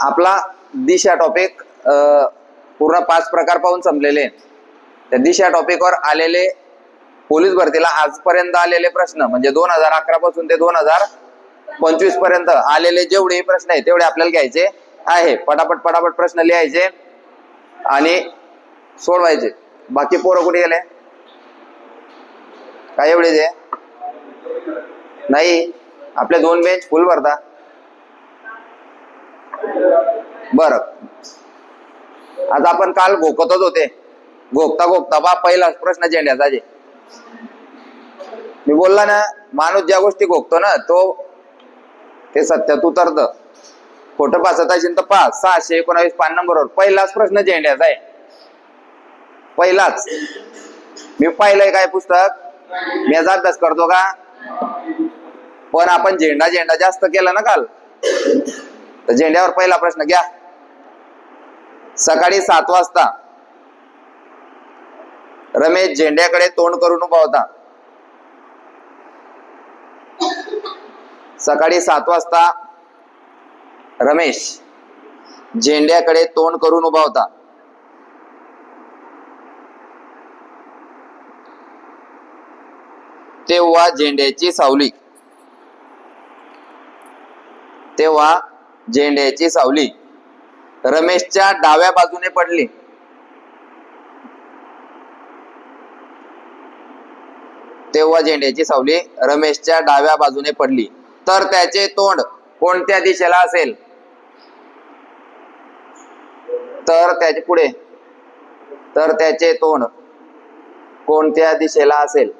आपला दिशा टॉपिक पूर्ण पाच प्रकार पाहून संपलेले त्या दिश या टॉपिकवर आलेले पोलीस भरतीला आजपर्यंत आलेले प्रश्न म्हणजे दोन हजार अकरा पासून ते दोन हजार पंचवीसपर्यंत आलेले जेवढे प्रश्न आहे तेवढे आपल्याला घ्यायचे आहे. पटापट पटापट प्रश्न लिहायचे आणि सोडवायचे. बाकी पोरं कुठे गेले? काय एवढे जे? नाही? आपले दोन बेंच फुल भरता. बर. आता आपण काल घोकतच होते. घोकता घोकता बा पहिलाच प्रश्न झेंड्याचा जे. मी बोलला ना माणूस ज्या गोष्टी घोकतो ना तो ते सत्यात उतरत. खोटं पासत असेल तर पाच सहाशे एकोणावीस पान नंबरवर. पहिलाच प्रश्न झेंड्याचा आहे. पहिलाच. मी पाहिलंय काय पुस्तक? मी याचा अभ्यास करतो का? पण आपण झेंडा झेंडा जास्त केला ना काल. तर झेंड्यावर पहिला प्रश्न घ्या. सकाळी सात वाजता रमेश झेंड्याकडे तोंड करून उभा होता. सकाळी सात वाजता रमेश झेंड्याकडे तोंड करून उभा होता. तेव्हा झेंड्याची सावली. तेव्हा झेंड्याची सावली. रमेशच्या डाव्या बाजूने पडली. तेव्हा झेंड्याची सावली रमेशच्या डाव्या बाजूने पडली. तर त्याचे तोंड कोणत्या दिशेला असेल? तर त्याचे पुढे. तर त्याचे तोंड कोणत्या दिशेला असेल?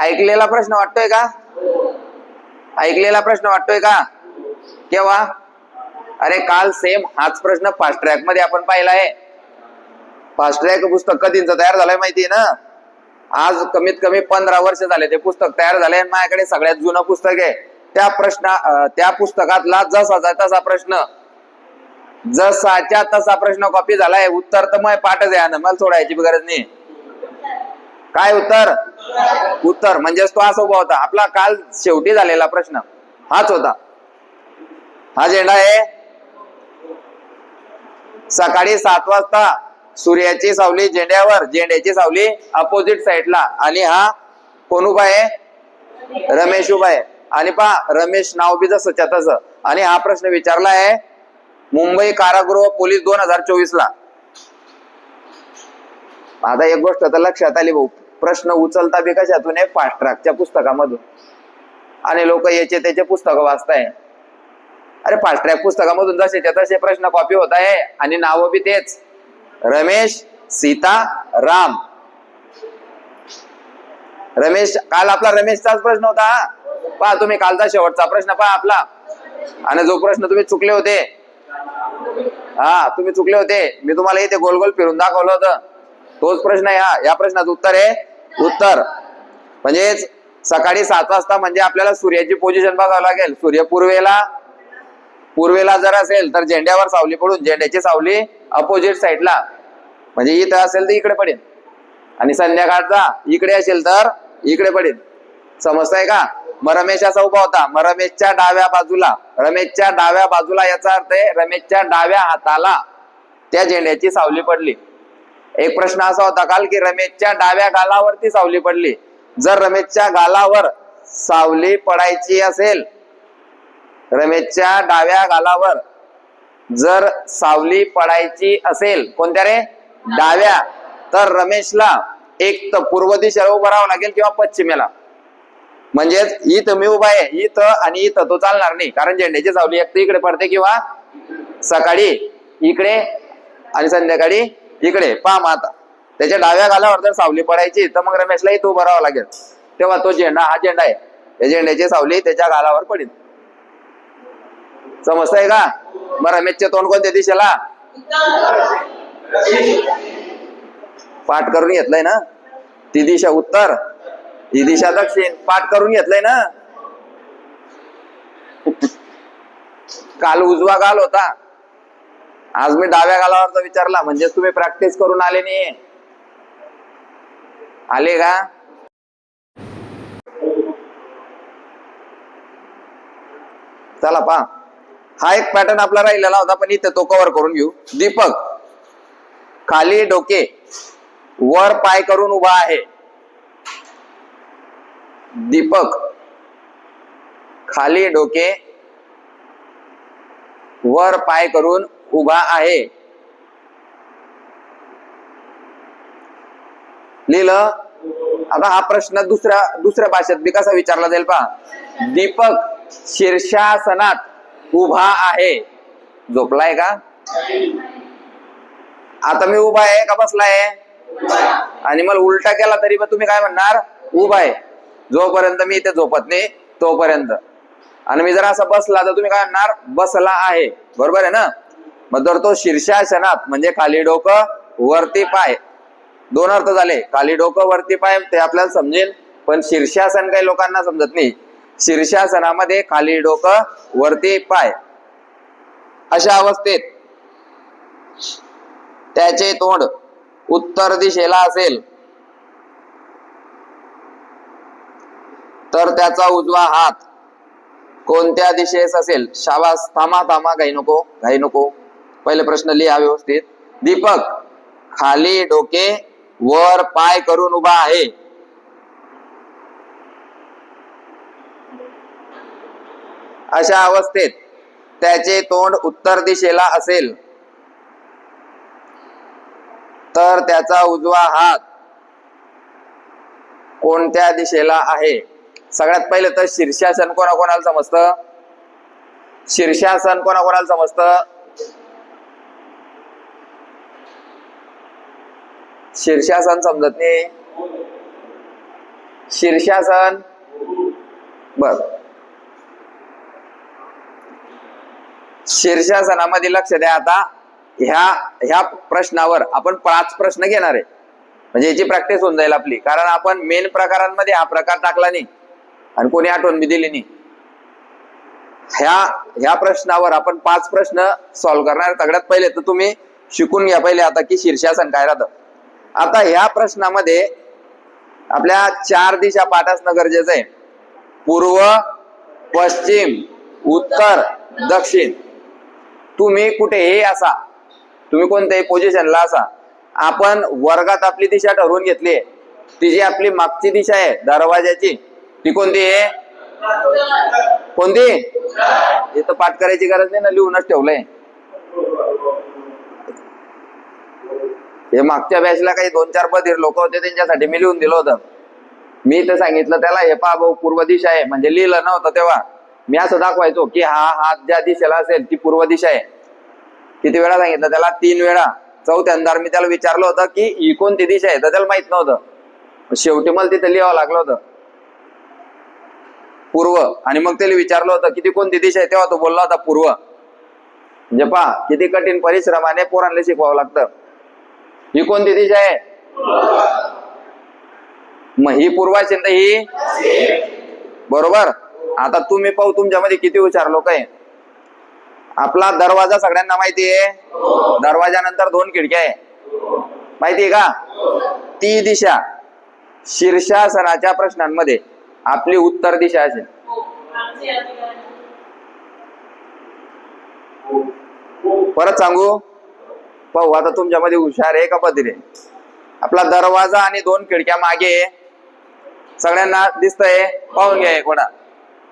ऐकलेला प्रश्न वाटतोय का? ऐकलेला प्रश्न वाटतोय का? केव्हा? अरे काल सेम हाच प्रश्न फास्ट ट्रॅकमध्ये आपण पाहिला आहे फास्ट ट्रॅक पुस्तक कधीच तयार झालंय माहितीये ना? आज कमीत कमी पंधरा वर्ष झाले ते पुस्तक तयार झाले आणि माझ्याकडे सगळ्यात जुनं पुस्तक आहे. त्या प्रश्न त्या पुस्तकातला जसाचा तसा प्रश्न. जसाच्या तसा प्रश्न कॉपी झालाय. उत्तर तर मग पाठच आहे ना मला सोडायची गरज नाही. काय उत्तर? उत्तर म्हणजेच तो असा उभा होता. आपला काल शेवटी झालेला प्रश्न हाच होता. हा झेंडा आहे सकाळी सात वाजता सूर्याची सावली झेंड्यावर झेंड्याची सावली अपोजिट साइडला आणि हा कोण उभा आहे? रमेश उभा आहे. आणि पहा रमेश नाव बी जसं तस आणि हा प्रश्न विचारला आहे मुंबई कारागृह पोलीस दोन हजार चोवीस ला. आता एक गोष्ट तर लक्षात आली भाऊ. प्रश्न उचलता बी कशातून आहे? फास्ट ट्रॅकच्या पुस्तकामधून. आणि लोक याचे त्याचे पुस्तक वाचताय. अरे फास्ट ट्रॅक पुस्तकामधून जसेच्या तसे प्रश्न कॉपी होत आहे. आणि नावं बी तेच. रमेश सीता राम. रमेश काल आपला रमेशचाच प्रश्न होता. पहा तुम्ही कालचा शेवटचा प्रश्न पहा आपला. आणि जो प्रश्न तुम्ही चुकले होते. हा तुम्ही चुकले होते. मी तुम्हाला इथे गोल गोल फिरून दाखवलं होतं. तोच प्रश्न आहे हा या प्रश्नाचं उत्तर आहे उत्तर. म्हणजेच सकाळी सात वाजता म्हणजे आपल्याला सूर्याची पोझिशन बघावं लागेल. सूर्य पूर्वेला पूर्वेला जर असेल तर झेंड्यावर सावली पडून झेंड्याची सावली अपोजिट साईडला म्हणजे इथं असेल तर इकडे पडेल. आणि संध्याकाळचा इकडे असेल तर इकडे पडेल. समजताय का? मग रमेश असा उभा होता. मग रमेशच्या डाव्या बाजूला रमेशच्या डाव्या बाजूला याचा अर्थ आहे रमेशच्या डाव्या हाताला त्या झेंड्याची सावली पडली. एक प्रश्न असा होता काल की रमेशच्या डाव्या गालावरती सावली पडली. जर रमेशच्या गालावर सावली पडायची असेल रमेशच्या डाव्या गालावर जर सावली पडायची असेल कोणत्या रे? डाव्या. तर रमेशला एक तर पूर्व दिशेला उभं राहावं लागेल किंवा पश्चिमेला. म्हणजेच इथं मी उभा आहे इथं आणि इथं तो चालणार नाही. कारण झेंड्याची सावली एक तर इकडे पडते किंवा सकाळी इकडे आणि संध्याकाळी इकडे पा माता. आता त्याच्या डाव्या गालावर जर सावली पडायची तर मग रमेशला तो भरावा लागेल. तेव्हा तो झेंडा हा झेंडा आहे. या झेंड्याची सावली त्याच्या गालावर पडेल. समजतंय का? मग रमेशचे तोंड कोणत्या दिशेला? पाठ करून घेतलंय ना? ती दिशा उत्तर ही दिशा दक्षिण. पाठ करून घेतलंय ना? काल उजवा गाल होता. आज मी डाव्या गालावरचा विचारला म्हणजे तुम्ही प्रॅक्टिस करून आले नाही आले का? चला पा हा एक पॅटर्न आपला राहिलेला होता पण इथे तो कव्हर करून घेऊ. दीपक खाली डोके वर पाय करून उभा आहे. दीपक खाली डोके वर पाय करून उभा आहे. लिहिलं आता हा प्रश्न दुसऱ्या दुसऱ्या भाषेत मी कसा विचारला जाईल पहा. दीपक शीर्षासनात उभा आहे. झोपलाय का? आता मी उभा आहे का बसलाय? आणि मला उलटा केला तरी पण तुम्ही काय म्हणणार? उभा आहे. जोपर्यंत मी इथे झोपत नाही तोपर्यंत. आणि मी जर असा बसला तर तुम्ही काय म्हणणार? बसला आहे. बरोबर आहे ना? मग जर तो शीर्षासनात म्हणजे खाली डोकं वरती पाय. दोन अर्थ झाले. खाली डोकं वरती पाय ते आपल्याला समजेल. पण शीर्षासन काही लोकांना समजत नाही. शीर्षासनामध्ये खाली डोकं वरती पाय. अशा अवस्थेत त्याचे तोंड उत्तर दिशेला असेल. तर त्याचा उजवा हात कोणत्या दिशेस असेल? शाबास थांबा थांबा घाई नको घाई नको. पहिले प्रश्न लिहा व्यवस्थित. दीपक खाली डोके वर पाय करून उभा आहे. अशा अवस्थेत त्याचे तोंड उत्तर दिशेला असेल. तर त्याचा उजवा हात कोणत्या दिशेला आहे? सगळ्यात पहिले तर शीर्षासन कोणाकोणाला समजतं? शीर्षासन कोणाकोणाला समजतं? शीर्षासन समजत नाही. शीर्षासन बर. शीर्षासनामध्ये लक्ष द्या आता. ह्या ह्या प्रश्नावर आपण पाच प्रश्न घेणार आहे. म्हणजे याची प्रॅक्टिस होऊन जाईल आपली. कारण आपण मेन प्रकारांमध्ये हा प्रकार टाकला नाही. आणि कोणी आठवण बी दिली नाही. ह्या ह्या प्रश्नावर आपण पाच प्रश्न सॉल्व्ह करणार. सगळ्यात पहिले तर तुम्ही शिकून घ्या पहिले आता की शीर्षासन काय राहतं. आता ह्या प्रश्नामध्ये आपल्या चार दिशा पाठ असणं गरजेचं आहे. पूर्व पश्चिम उत्तर दक्षिण. तुम्ही कुठेही असा तुम्ही कोणत्याही पोझिशनला असा आपण वर्गात आपली दिशा ठरवून घेतली ती जी आपली मागची दिशा आहे दरवाजाची ती कोणती आहे? कोणती? इथं पाठ करायची गरज नाही ना लिहूनच ठेवलंय. हे मागच्या बॅचला काही दोन चार बधीर लोक होते त्यांच्यासाठी मी लिहून दिलं होतं. मी तर सांगितलं त्याला हे पा भाऊ पूर्व दिशा आहे. म्हणजे लिहिलं नव्हतं तेव्हा. मी असं दाखवायचो की हा हात ज्या दिशेला असेल ती पूर्व दिशा आहे. किती वेळा सांगितलं? त्याला तीन वेळा. चौथ्यांदा मी त्याला विचारलं होतं की ही कोणती दिशा आहे? तर त्याला माहीत नव्हतं. शेवटी मला तिथं लिहावं लागलं होतं. पूर्व. आणि मग त्याला विचारलं होतं किती कोणती दिशा आहे? तेव्हा तो बोलला होता पूर्व. म्हणजे पहा किती कठीण परिश्रमाने पोरांना शिकवावं लागतं. ही कोणती दिशा आहे? मग ही पूर्व असेल ही? बरोबर. आता तुम्ही पाहू तुमच्यामध्ये किती हुशार लोक आहे. आपला दरवाजा सगळ्यांना माहिती आहे. दरवाजा नंतर दोन खिडक्या आहे. माहिती आहे का? ती दिशा शीर्षासनाच्या प्रश्नांमध्ये. आपली उत्तर दिशा असेल. परत सांगू? पाहू आता तुमच्यामध्ये हुशार आहे का बधिरे आपला दरवाजा आणि दोन खिडक्या मागे सगळ्यांना दिसतंय. पाहून घ्या एकोडा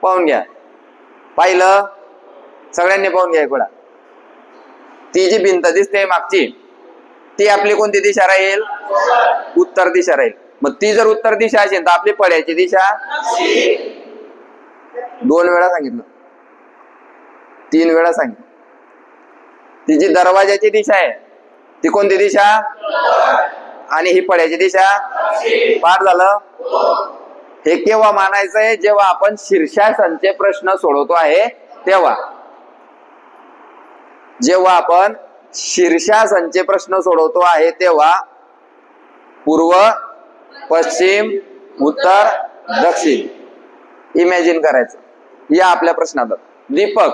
पाहून घ्या. पाहिलं? सगळ्यांनी पाहून घ्या एकोडा ती जी भिंत दिसते मागची ती आपली कोणती दिशा राहील? उत्तर दिशा राहील. मग ती जर उत्तर दिशा असेल तर आपली पड्याची दिशा दोन वेळा सांगितलं. तीन वेळा सांगितलं. ती जी दरवाजाची दिशा आहे ती कोणती दिशा? आणि ही पड्याची दिशा? पार झालं. हे केव्हा मानायचं आहे जेव्हा आपण शीर्षासनचे प्रश्न सोडवतो आहे तेव्हा. जेव्हा आपण शीर्षासनचे प्रश्न सोडवतो आहे तेव्हा. पूर्व पश्चिम उत्तर दक्षिण. इमॅजिन करायचं. या आपल्या प्रश्नात दीपक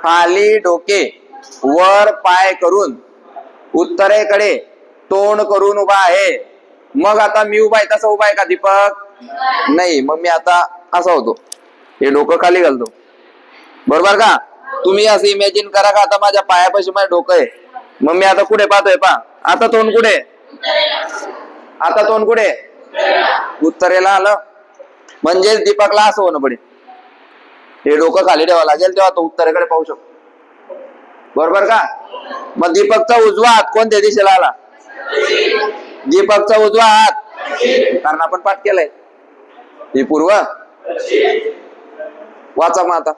खाली डोके वर पाय करून. उत्तरेकडे तोंड करून उभा आहे. मग आता मी उभा आहे तसा उभा आहे का दीपक? नाही मग मी आता असा होतो. हे डोकं खाली घालतो. बरोबर का? तुम्ही असं इमॅजिन करा का आता माझ्या पायापाशी माझं डोकं आहे. मग मी आता कुठे पाहतोय पा आता तोंड कुठे? आता तोंड कुठे? उत्तरेला आलं. म्हणजेच दीपकला असं होणं पडेल. हे डोकं खाली ठेवावं लागेल तेव्हा तो उत्तरेकडे पाहू शकतो. बरोबर का? मग दीपकचा उजवा हात कोणत्या दिशेला आला? दीपकचा उजवा हात. कारण आपण पाठ केलाय. हे पूर्व. वाचा मग आता.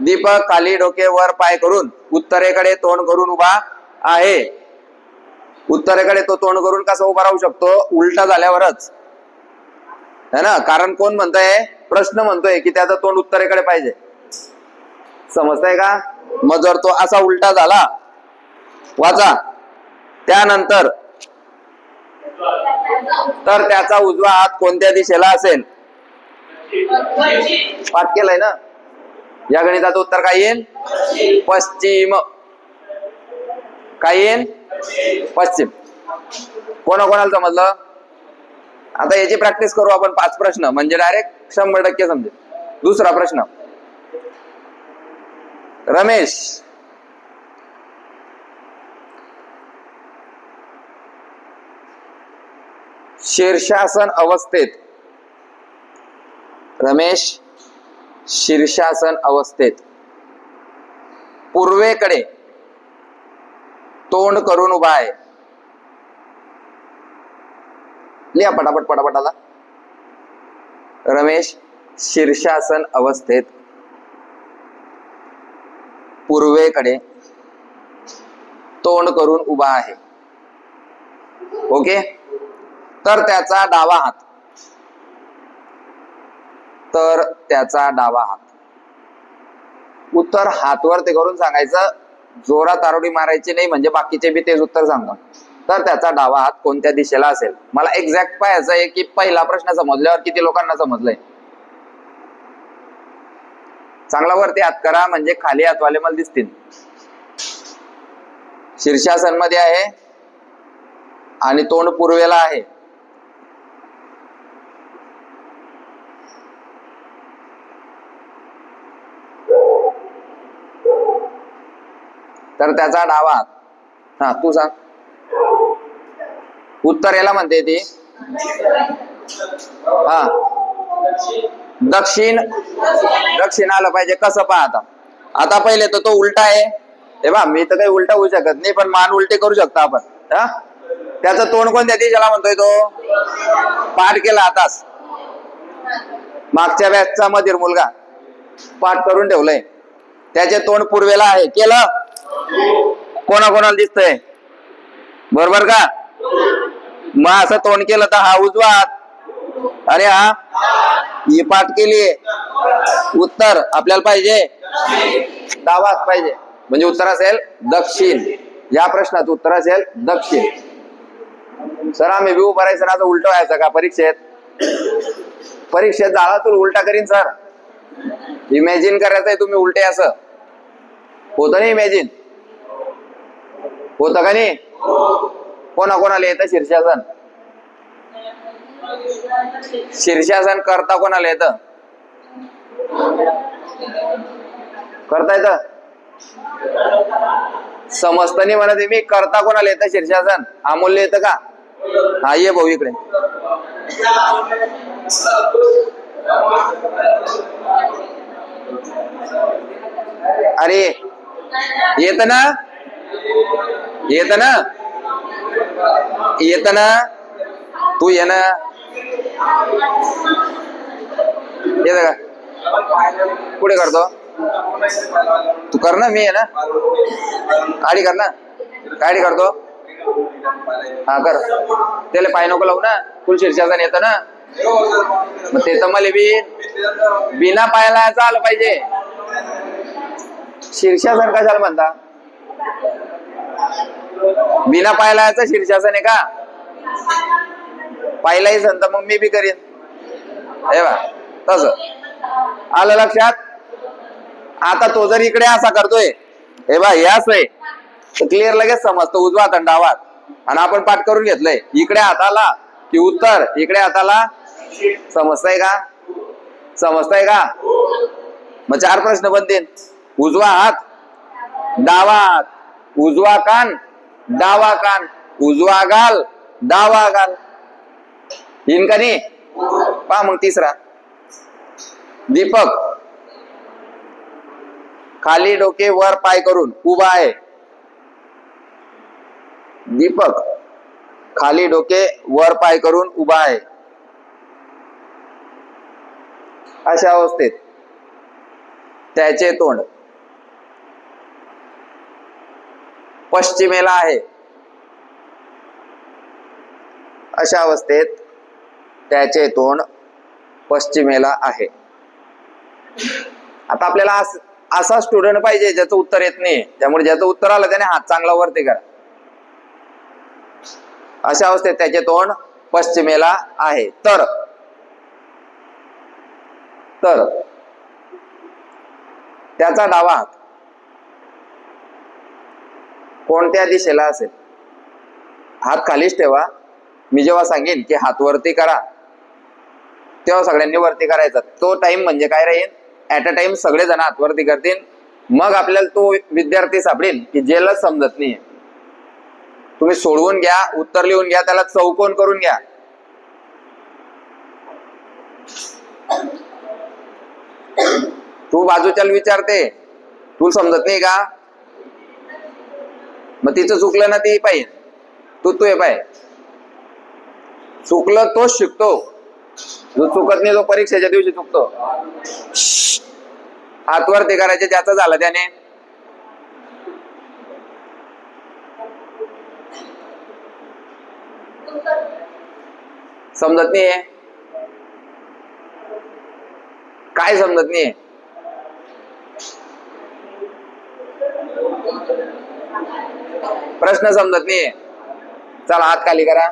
दीपक खाली डोके वर पाय करून उत्तरेकडे तोंड करून उभा आहे. उत्तरेकडे तो तोंड करून कसा उभा राहू शकतो? उलटा झाल्यावरच. है ना? कारण कोण म्हणतोय? प्रश्न म्हणतोय की त्याचं तोंड उत्तरेकडे पाहिजे. समजतंय का? मग जर तो असा उलटा झाला वाचा. त्यानंतर तर त्याचा उजवा हात कोणत्या दिशेला असेल? पाठ केलंय ना? या गणिताचं उत्तर काय येईल? पश्चिम. काय येईल? पश्चिम. कोणा कोणाला समजलं? आता याची प्रॅक्टिस करू आपण पाच प्रश्न म्हणजे डायरेक्ट शंभर टक्के समजेल. दुसरा प्रश्न रमेश. शीर्षासन अवस्थेत. रमेश शीर्षासन अवस्थेत. पूर्वेकडे. तोंड करून उभा आहे. लिहा पटापट पटापट रमेश शीर्षासन अवस्थेत. पूर्वेकडे तोंड करून उभा आहे. ओके? तर त्याचा डावा हात. तर त्याचा डावा हात. उत्तर हातवर ते करून सांगायचं जोरात आरोडी मारायची नाही म्हणजे बाकीचे बी तेच उत्तर सांगा तर त्याचा डावा हात कोणत्या दिशेला असेल? मला एक्झॅक्ट पाहायचं आहे की पहिला प्रश्न समजल्यावर किती लोकांना समजलंय? चांगला वरती हात करा म्हणजे खाली हातवाले मला दिसतील. शीर्षासनमध्ये आहे आणि तोंड पूर्वेला आहे. तर त्याचा डावा हात. हा तू सांग. उत्तर याला म्हणते ती. हा. दक्षिण दक्षिण आलं पाहिजे. कसं पहा आता आता पहिले तर तो उलटा आहे. हे बा मी तर काही उलटा होऊ शकत नाही पण मान उलटे करू शकतो आपण. हा? त्याचं तोंड कोणत्या दिशेला म्हणतोय तो? पाठ केला आताच. मागच्या बॅचचा मधीर मुलगा. पाठ करून ठेवलंय. त्याचे तोंड पूर्वेला आहे. केलं? कोणा कोणाला दिसतंय? बरोबर का? मग असं तोंड केलं तर हा उजवा हात. अरे हा. ही पाठ केली उत्तर आपल्याला पाहिजे? डावा पाहिजे. म्हणजे उत्तर असेल दक्षिण. या प्रश्नाचं उत्तर असेल दक्षिण. सर आम्ही व्यू भरायचं ना उलट व्हायचं का परीक्षेत? परीक्षेत झाला तर उलटा करीन सर. इमॅजिन करायचंय तुम्ही उलटे असं. होतं नाही इमॅजिन होतं का नाही? कोणा कोणाला येतं शीर्षासन शीर्षासन करता कोणाला येतं? करता येतं? समजतानी नाही म्हणत आहे मी करता कोणाला येतं शीर्षासन? अमूल्य येतं का? हा ये भाऊ इकडे. अरे येत ना? येत ना? येत ना? तू ये ना. ये का कुठे करतो? तू कर ना मी आहे ना. गाडी कर ना. गाडी करतो. हा कर. त्याला पाय नको लावू ना. फुल शीर्षासन येतं ना. मग ते तर मला बी बिना पायाला यायचं आलं पाहिजे शीर्षासन कशाला म्हणता? बिना पायाला याचं शीर्षासन आहे का? पाहिलाही संत मग मी बी करीन. हे बा तस. आलं लक्षात? आता तो जर इकडे असा करतोय हे बा हे असं आहे. क्लिअर लगेच समजतो उजवा तंडावात आणि आणि आपण पाठ करून घेतलंय. इकडे हाताला की उत्तर इकडे हाताला समजताय का? समजताय का? मग चार प्रश्न बनतील. उजवा हात डावा हात. उजवा कान डावा कान. उजवा गाल डावा गाल. येईन का नाही? पहा मग तिसरा. दीपक. खाली डोके वर पाय करून उभा आहे. दीपक. खाली डोके वर पाय करून उभा आहे. अशा अवस्थेत त्याचे तोंड पश्चिमेला आहे. अशा अवस्थेत त्याचे तोंड पश्चिमेला आहे. आता आपल्याला असा स्टुडंट पाहिजे ज्याचं उत्तर येत नाही त्यामुळे ज्याचं उत्तर आलं त्याने हात चांगला वरती करा. अशा अवस्थेत त्याचे तोंड पश्चिमेला आहे. तर तर त्याचा डावा हात कोणत्या दिशेला असेल? हात खालीच ठेवा. मी जेव्हा सांगेन की हात वरती करा. तेव्हा सगळ्यांनी वरती करायचा. तो टाइम म्हणजे काय राहील ऍट अ टाइम सगळेजण आतवरती वरती करतील. मग आपल्याला तो विद्यार्थी सापडेल की ज्याला समजत नाही तुम्ही सोडवून घ्या उत्तर लिहून घ्या त्याला चौकोन करून घ्या. तू बाजूच्याला विचारते. तू समजत नाही का? मग तिचं चुकलं ना ती पाहिजे. तू तू हे पाय. चुकलं तोच शिकतो. जो चुकत नाही तो परीक्षेच्या दिवशी चुकतो. हात ते करायचे त्याचं झालं त्याने. समजत नाहीये? काय समजत नाहीये? प्रश्न समजत नाहीये. चला हात खाली करा.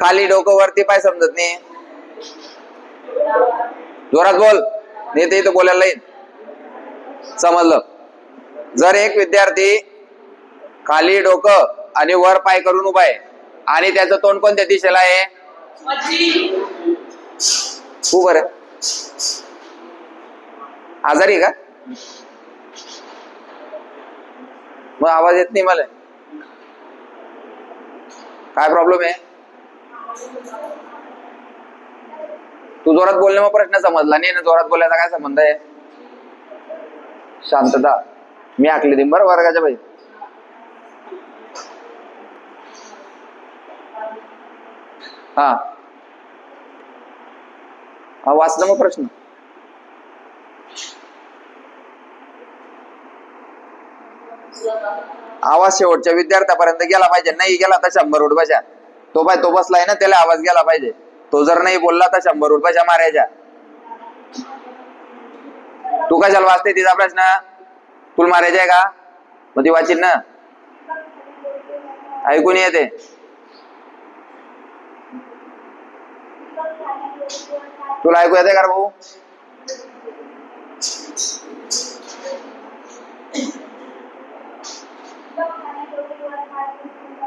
खाली डोकं वरती पाय समजत नाही. जोरात बोल. नेते इथं बोलायला येईल. समजलं? जर एक विद्यार्थी खाली डोकं आणि वर पाय करून उभा आहे आणि त्याचं तोंड कोणत्या दिशेला आहे? खूप बरं आजारी का? मग आवाज येत नाही मला. काय प्रॉब्लेम आहे? तू जोरात बोलणे मग प्रश्न समजला नाही ना जोरात बोलायचा काय संबंध आहे? शांतता. मी आखली ती बरं वर्गाच्या भाई हा. हा वाचलं मग प्रश्न. आवाज शेवटच्या विद्यार्थ्यापर्यंत गेला पाहिजे. नाही गेला तर शंभर उठ बशा तो पाय तो बसलाय ना त्याला आवाज गेला पाहिजे. तो जर नाही बोलला तर शंभर रुपयाच्या मारायच्या. तू कशाला वाचते तिचा प्रश्न? तुला मारायचा आहे का? मग ती वाचीन ना. ऐकून येते तुला ऐकू येते का भाऊ?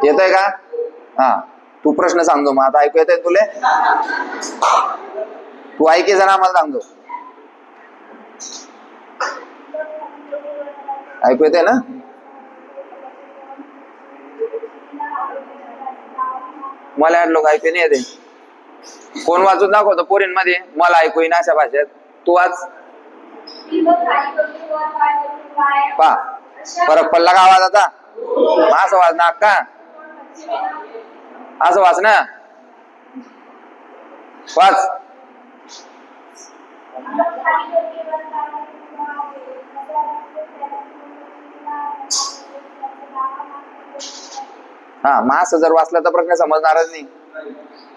येतोय का? हा. तू प्रश्न सांगतो मग आता ऐकू येतोय तुले? तू ऐके जण आम्हाला सांगतो. ऐकू येते ना? मला लोक ऐकू नाही येते. कोण वाचून दाखवतो पोरींमध्ये? मला ऐकू येईन अशा भाषेत. तू वाच. पा फरक पडला का आवाज आता? असं वाजना का असं वाच ना. वाच. हा मास जर वाचलं तर प्रश्न समजणारच नाही.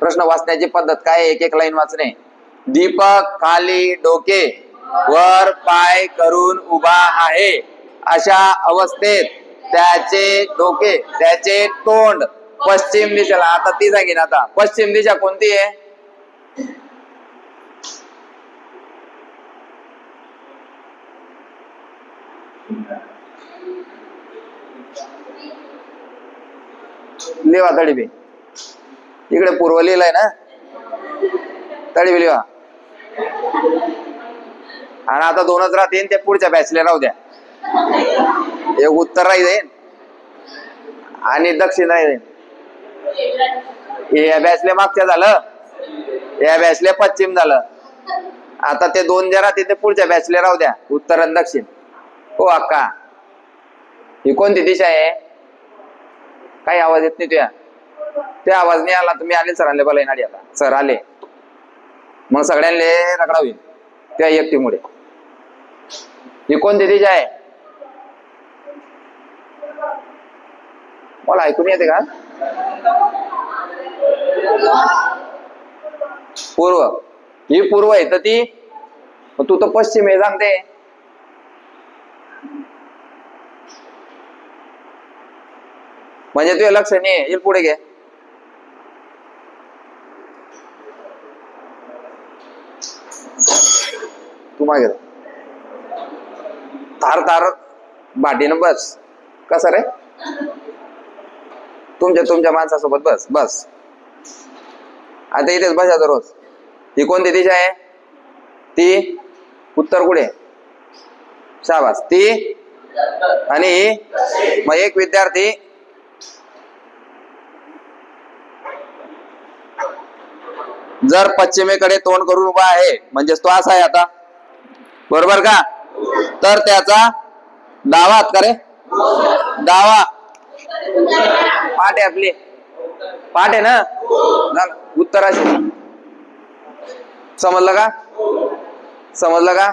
प्रश्न वाचण्याची पद्धत काय एक एक लाईन वाचणे. दीपक खाली डोके वर पाय करून उभा आहे. अशा अवस्थेत त्याचे डोके त्याचे तोंड पश्चिम दिशेला. आता ती सांगेन आता. पश्चिम दिशा कोणती आहे? लिवा तडीबी. इकडे पूर्व लिहिलंय ना? तडीबी लिहा आणि आता दोनच राहतील ते पुढच्या बॅचले राहू द्या. एक उत्तर राहील आणि दक्षिण राही जाईन. हे या बॅचले मागच्या झालं. या बॅचले पश्चिम झालं. आता ते दोन जे राहते ते पुढच्या बॅचले राहू द्या. उत्तर आणि दक्षिण. हो अक्का. ही कोणती दिशा आहे? काही आवाज येत नाही तुया. ते आवाज नाही आला तुम्ही आले सर आले बोला येणार आता. सर आले. मग सगळ्यांले रगडा होईल त्या एकटीमुळे. ही कोणती दिशा आहे? मला ऐकून येते का? पूर्व. ही पूर्व आहे तर ती तू तर पश्चिम आहे सांगते. म्हणजे तुझ्या लक्ष नाही आहे. येईल पुढे घे. तू मागे थार थार. भाटीनं बाटीनं बस. कसं रे? तुमच्या तुमच्या माणसासोबत बस बस. आता इथेच बसायचं रोज. ही कोणती दिशा आहे? ती उत्तर कुठे? शाबास. ती आणि मग एक विद्यार्थी. जर पश्चिमेकडे तोंड करून उभा आहे म्हणजेच तो असा आहे आता. बरोबर का? तर त्याचा दावा का रे? दावा. पाठ आहे आपली. पाठ आहे ना? झालं. उत्तराशी समजलं का? समजलं का?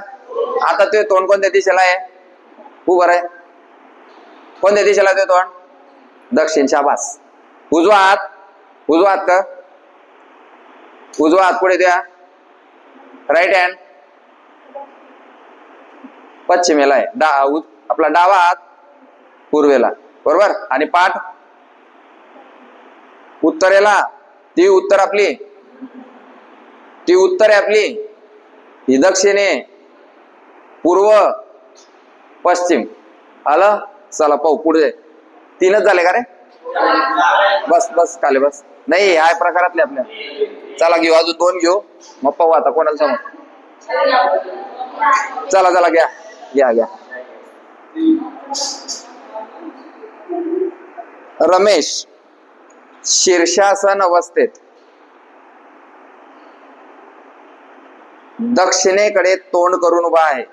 आता ते तोंड कोणत्या दिशेला आहे? उभं आहे कोणत्या दिशेला ते तोंड? दक्षिण शाबास. उजवा हात. उजवा हात का? उजवा हात पुढे द्या. राईट हँड पश्चिमेला आहे. डा आपला डावा हात पूर्वेला. बरोबर? आणि पाठ? उत्तरेला ती उत्तर आपली? ती उत्तर आहे आपली? ही दक्षिणे पूर्व पश्चिम. आलं? चला पाहू पुढे. तीनच झाले का रे? बस बस खाली बस. नाही हाय प्रकारातले आपल्या. चला घेऊ. अजून दोन घेऊ. मग पाहू आता कोणाला समोर चला चला घ्या. घ्या घ्या. रमेश शीर्षासन अवस्थेत. दक्षिणेकडे तोंड करून उभा आहे.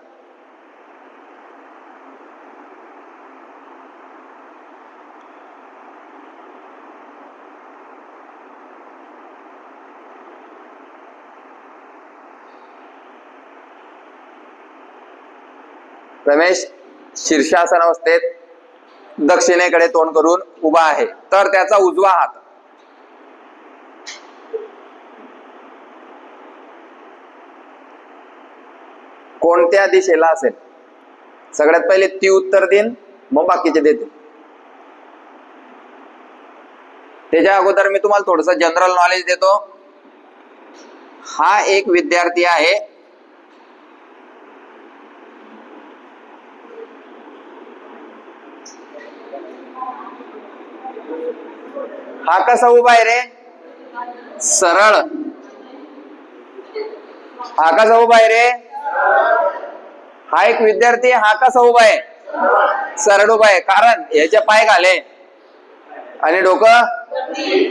रमेश शीर्षासन अवस्थेत. दक्षिणेकडे तोंड करून उभा आहे. तर त्याचा उजवा हात. कोणत्या दिशेला असेल? सगळ्यात पहिले ती उत्तर देईन मग बाकीचे देतील. त्याच्या अगोदर मी तुम्हाला थोडस जनरल नॉलेज देतो. हा एक विद्यार्थी आहे हा कसा उभा आहे रे? सरळ. हा कसा उभा आहे रे? हा एक विद्यार्थी हा कसा उभा आहे? सरळ उभा आहे. कारण याचे पाय घाले. आणि डोकं?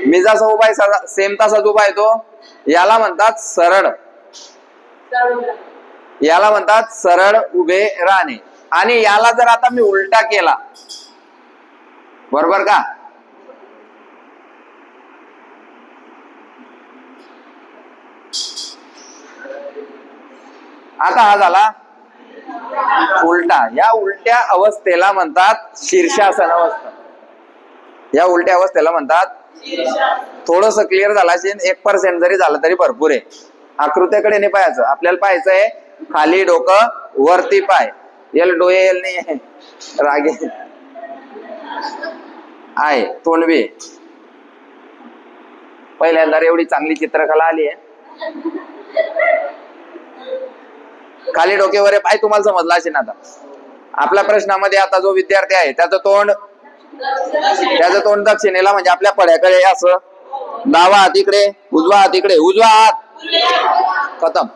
मी जसा उभा आहे सेम तसाच उभा आहे तो. याला म्हणतात सरळ. याला म्हणतात सरळ उभे राहणे. आणि याला जर आता मी उलटा केला. बरोबर का? आता हा झाला. उलटा. या उलट्या अवस्थेला म्हणतात शीर्षासन अवस्था. या उलट्या अवस्थेला म्हणतात थोडस क्लिअर झाला असेल एक पर्सेंट जरी झालं तरी भरपूर आहे. आकृत्याकडे नाही पाहायचं. आपल्याला पाहायचं आहे खाली डोकं वरती पाय. येल डोळे येल नाही रागे. आहे तोंडवी पहिल्यांदा एवढी चांगली चित्रकला आली आहे. खाली डोक्यावर आहे. पाय तुम्हाला समजला असेल आता. आपल्या प्रश्नामध्ये आता जो विद्यार्थी आहे त्याचं तोंड त्याचं तोंड दक्षिणेला म्हणजे आपल्या पड्याकडे असं. डावा हात इकडे उजवा हात इकडे उजवा हात. खतम.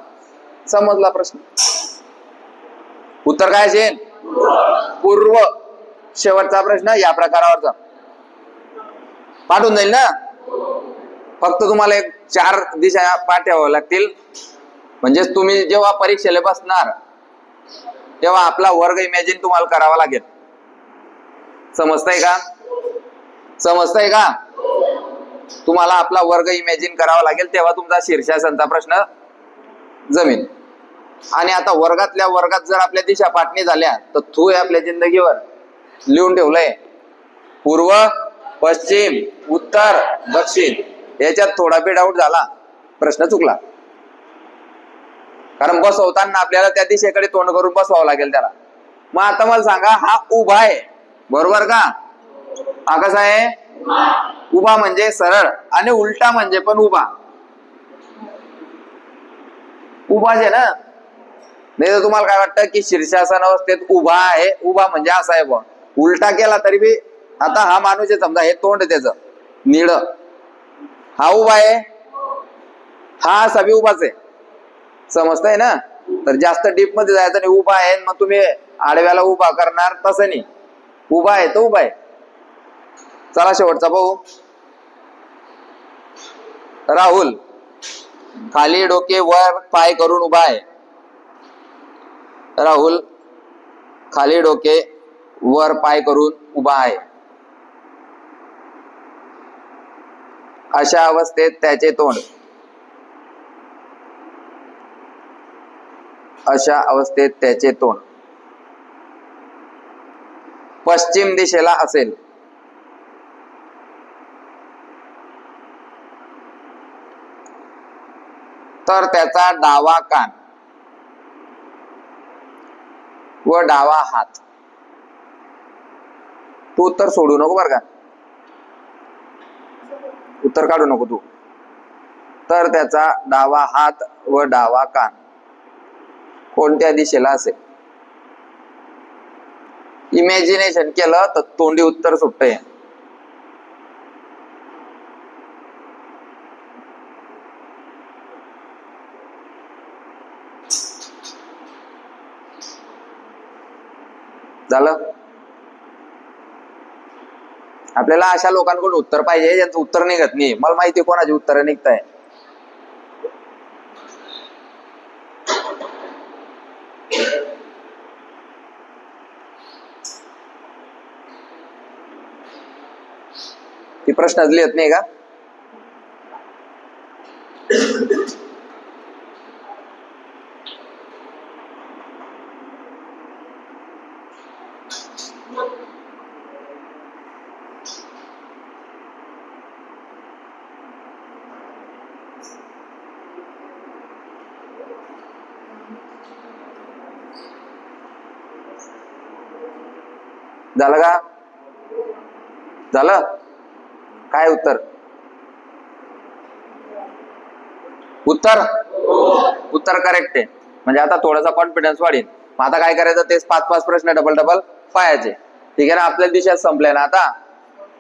समजला प्रश्न? उत्तर काय असेल? पूर्व. शेवटचा प्रश्न या प्रकारावरचा. पाठवून जाईल ना? फक्त तुम्हाला एक चार दिशा पाठ ठेवाव्या लागतील. म्हणजेच तुम्ही जेव्हा परीक्षेला बसणार तेव्हा आपला वर्ग इमॅजिन तुम्हाला करावा लागेल. समजतंय का? समजतंय का? तुम्हाला आपला वर्ग इमॅजिन करावा लागेल तेव्हा तुमचा शीर्षासनचा प्रश्न जमीन आणि आता वर्गातल्या वर्गात जर आपल्या दिशा पाटणी झाल्या तर थू आहे आपल्या जिंदगीवर. लिहून ठेवलंय. पूर्व पश्चिम उत्तर दक्षिण. याच्यात थोडा बी डाऊट झाला. प्रश्न चुकला. कारण बसवताना आपल्याला त्या दिशेकडे तोंड करून बसवावं लागेल त्याला. मग आता मला सांगा हा उभा आहे. बरोबर का? हा कसा आहे? उभा म्हणजे सरळ आणि उलटा म्हणजे पण उभा. उभा आहे ना? नाही तर तुम्हाला काय वाटतं की शीर्षासन अवस्थेत उभा आहे? उभा म्हणजे असा आहे बघ उलटा केला तरी बी आता हा माणूस आहे समजा हे तोंड त्याच. निळ. हा उभा आहे. हा सभी उभाच आहे. समजतंय ना? तर जास्त डीपमध्ये जायचं नाही उभा आहे मग तुम्ही आडव्याला उभा करणार तसं नाही. उभा आहे तो उभा आहे. चला शेवटचा भाऊ राहुल खाली डोके वर पाय करून उभा आहे. राहुल खाली डोके वर पाय करून उभा आहे. अशा अवस्थेत त्याचे तोंड. अशा अवस्थेत त्याचे तोंड. पश्चिम दिशेला असेल. तर त्याचा डावा कान व डावा हात. तू उत्तर सोडू नको बर का? उत्तर काढू नको तू. तर त्याचा डावा हात व डावा कान. कोणत्या दिशेला असेल? इमॅजिनेशन केलं तर तोंडी उत्तर सुटतंय. झालं? आपल्याला अशा लोकांकडून उत्तर पाहिजे ज्यांचं उत्तर निघत नाही. मला माहिती कोणाची उत्तर निघताय. प्रश्नच लिहित नाही का? झालं का? झालं? काय उत्तर? उत्तर? उत्तर करेक्ट आहे. म्हणजे आता थोडासा कॉन्फिडन्स वाढेल मग आता काय करायचं? तेच पाच पाच प्रश्न डबल डबल पाहायचे. ठीक आहे ना? आपल्याला दिशा संपल्या ना आता?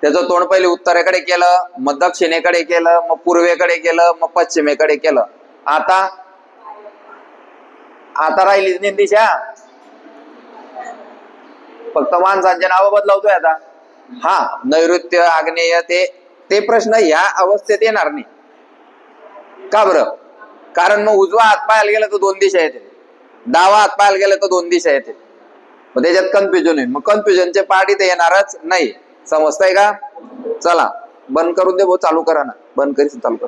त्याचं तोंड पहिले उत्तरेकडे केलं मग दक्षिणेकडे केलं मग पूर्वेकडे केलं मग पश्चिमेकडे केलं. आता? आता राहिलीच दिशा? फक्त माणसांचे नाव बदलावतोय आता. हा नैऋत्य आग्नेय ते ते प्रश्न ह्या अवस्थेत येणार नाही. का बरं? कारण मग उजवा हात पाहायला गेलं तर दोन दिशा येते. डावा हात पाहायला गेलं तर दोन दिशा येते. मग त्याच्यात कन्फ्युजन होईल मग कन्फ्युजनचे पाठी ते येणारच नाही. समजताय का? चला बंद करून दे भाऊ चालू करा ना. बंद करीस चालू कर.